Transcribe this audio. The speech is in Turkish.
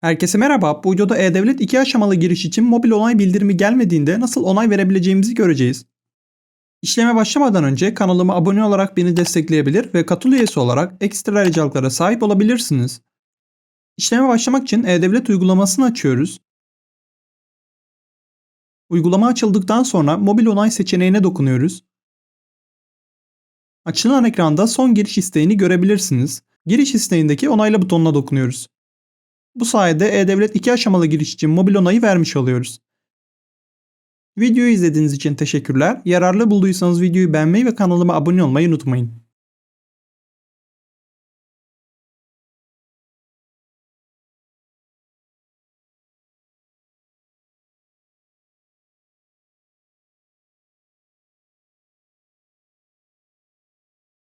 Herkese merhaba. Bu videoda E-Devlet 2 aşamalı giriş için mobil onay bildirimi gelmediğinde nasıl onay verebileceğimizi göreceğiz. İşleme başlamadan önce kanalıma abone olarak beni destekleyebilir ve katıl üyesi olarak ekstra ayrıcalıklara sahip olabilirsiniz. İşleme başlamak için E-Devlet uygulamasını açıyoruz. Uygulama açıldıktan sonra mobil onay seçeneğine dokunuyoruz. Açılan ekranda son giriş isteğini görebilirsiniz. Giriş isteğindeki onayla butonuna dokunuyoruz. Bu sayede E-Devlet 2 aşamalı giriş için mobil onayı vermiş oluyoruz. Videoyu izlediğiniz için teşekkürler. Yararlı bulduysanız videoyu beğenmeyi ve kanalıma abone olmayı unutmayın.